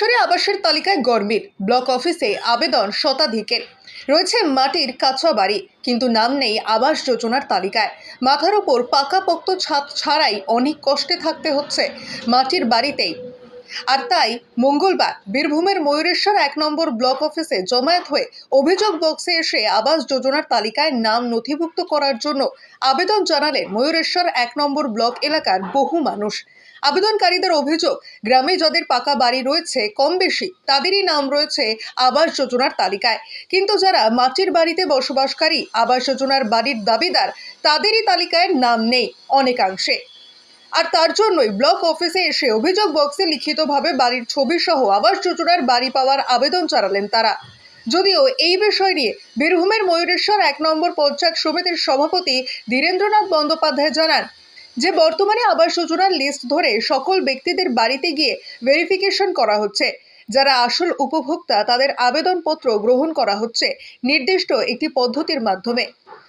ময়ূরেশ্বরে আবাসের তালিকায় গরমির ব্লক অফিসে আবেদন শতাধিকের। রয়েছে মাটির কাঁচা বাড়ি, কিন্তু নাম নেই আবাস যোজনার তালিকায়। মাথার ওপর পাকাপোক্ত ছাদ ছাড়াই অনেক কষ্টে থাকতে হচ্ছে মাটির বাড়িতেই। আর তাই মঙ্গলবার বীরভূমের ময়ূরেশ্বর এক নম্বর ব্লক অফিসে জমায়েত হয়ে অভিযোগ বক্সে এসে আবাস যোজনার তালিকায় নাম নথিভুক্ত করার জন্য আবেদন জানালেন ময়ূরেশ্বর এক নম্বর ব্লক এলাকার বহু মানুষ। আবেদনকারীদের অভিযোগ, গ্রামে যাদের পাকা বাড়ি রয়েছে কম বেশি, তাদেরই নাম রয়েছে আবাস যোজনার তালিকায়। কিন্তু যারা মাটির বাড়িতে বসবাসকারী, আবাস যোজনার বাড়ির দাবিদার, তাদেরই তালিকায় নাম নেই অনেকাংশে। আর তার জন্যই ব্লক অফিসে এসে অভিযোগ বক্সে লিখিতভাবে বাড়ির ছবি সহ আবাস যোজনার বাড়ি পাওয়ার আবেদন চালালেন তারা। যদিও এই বিষয় নিয়ে বীরভূমের ময়ূরেশ্বর এক নম্বর পঞ্চায়েত সমিতির সভাপতি ধীরেন্দ্রনাথ বন্দ্যোপাধ্যায় জানান যে বর্তমানে আবাস যোজনার লিস্ট ধরে সকল ব্যক্তিদের বাড়িতে গিয়ে ভেরিফিকেশন করা হচ্ছে। যারা আসল উপভোক্তা, তাদের আবেদনপত্র গ্রহণ করা হচ্ছে নির্দিষ্ট একটি পদ্ধতির মাধ্যমে।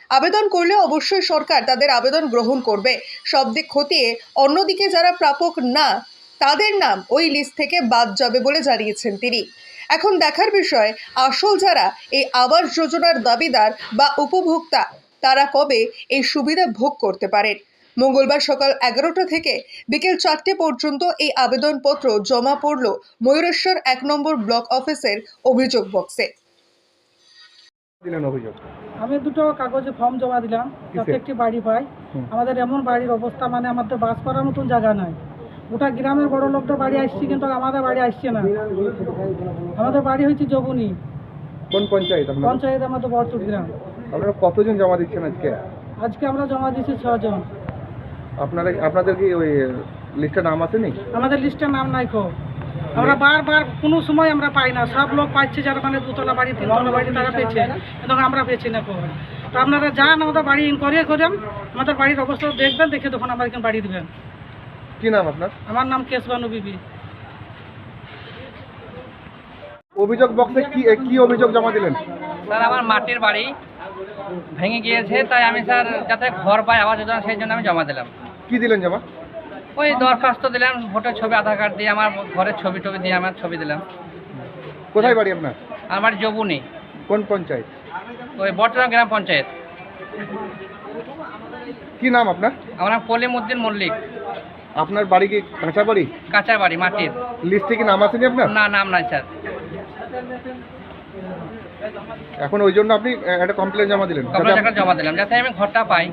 আবেদন করলে অবশ্যই সরকার তাদের আবেদন গ্রহণ করবে। সব দিক খতিয়ে অন্যদিকে যারা প্রাপক না, তাদের নাম ওই লিস্ট থেকে বাদ যাবে বলে জানিয়েছেন তিনি। এখন দেখার বিষয়, আসল যারা এই আবাস যোজনার দাবিদার বা উপভোক্তা, তারা কবে এই সুবিধা ভোগ করতে পারেন? মঙ্গলবার সকাল এগারোটা থেকে বিকেল চারটে পর্যন্ত এই আবেদনপত্র জমা পড়ল ময়ূরেশ্বর এক নম্বর ব্লক অফিসের অভিযোগ বক্সে। দিলেন অভিযোগ? আমি দুটো কাগজে ফর্ম জমা দিলাম যাতে একটি বাড়ি পাই। আমাদের এমন বাড়ির অবস্থা মানে আমাদের বাস করার মতন জায়গা নাই। গোটা গ্রামের বড় লোকটা বাড়ি আসছে কিন্তু আমাদের বাড়ি আসছে না। আমাদের বাড়ি হচ্ছে জবুনি কোন পঞ্চায়েত পঞ্চায়েত আমাদের বরতুট গ্রাম। আপনারা কতজন জমা দিচ্ছেন আজকে? আজকে আমরা জমা দিয়েছি ছজন। আপনারা আপনাদের কি ওই লিস্টে নাম আসেনি? আমাদের লিস্টে নাম নাই খো আমরা বারবার কোনো সময় আমরা পাই না। সব লোক পাচ্ছে যারা মানে দুতলা বাড়ি তিনতলা বাড়ি তারা পেয়েছে। কিন্তু আমরা পেয়েছি না খো তো আপনারা যান আমাদের বাড়ি ইনকোয়ারি করেন আমাদের বাড়ির অবস্থা দেখবেন দেখে তখন আমাদেরকে বাড়ি দেবেন। কি নাম আপনার? আমার নাম কেশবানু বিবি। অভিযোগ বক্সে কি কি অভিযোগ জমা দিলেন? স্যার আমার মাটির বাড়ি। ভেঙে গিয়েছে তাই আমি স্যার যাতে ঘর পাই আবাস যোজনা সেই জন্য আমি জমা দিলাম। কি দিলেন জমা? ওই দরখাস্ত দিলাম ভোটের ছবি আধার কার্ড দিয়ে আমার ঘরের ছবি টবি দিয়ে আমার ছবি দিলাম। কোথায় বাড়ি আপনার? আমার জবুনি কোন পঞ্চায়েত? ওই বটগ্রাম গ্রাম পঞ্চায়েত। কি নাম আপনার? আমার নাম কলিমুদ্দিন মল্লিক। আপনার বাড়ি কি কাঁচা বাড়ি কাঁচার বাড়ি মাটির। লিস্টে কি নাম আসেনি আপনার? না নাম নাই স্যার। এখন ওই জন্য আপনি একটা কমপ্লেন জমা দিলেন। কমপ্লেন জমা দিলাম যাতে আমি ঘরটা পাই।